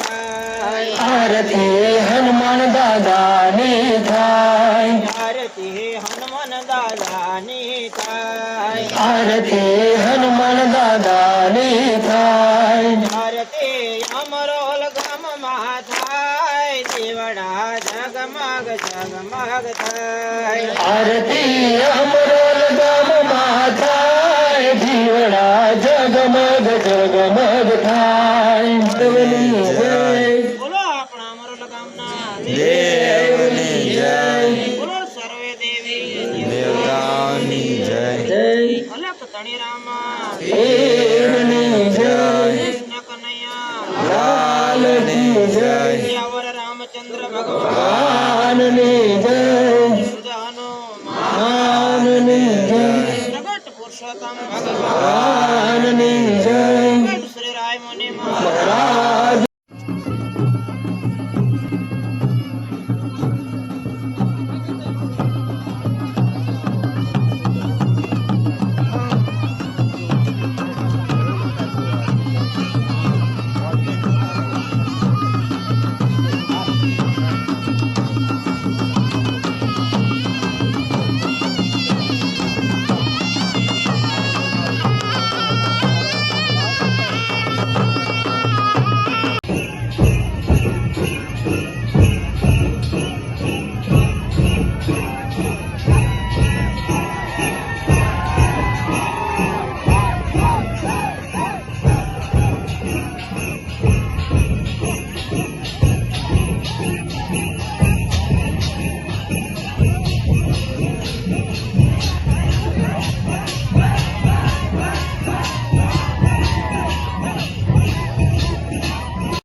આરતી હનુમાન દાદાની થાય. આરતી હનુમાન દાદાની થાય. આરતી હનુમાન દાદાની થાય. આરતી અમરોલ ગામમાં થાય. દેવડા જગમગ જગમગ થાય. આરતી અમરોલ ગમજ કર ગમજ થાય. દેવની જય. બોલો આપણા અમારો લગામના દેવની જય. બોલો સર્વે દેવી. દેવતાની જય. જય. ભલે પતણી રામા દેવની જય. કૃષ્ણ કનૈયા. લાલની જય. ભગવાન.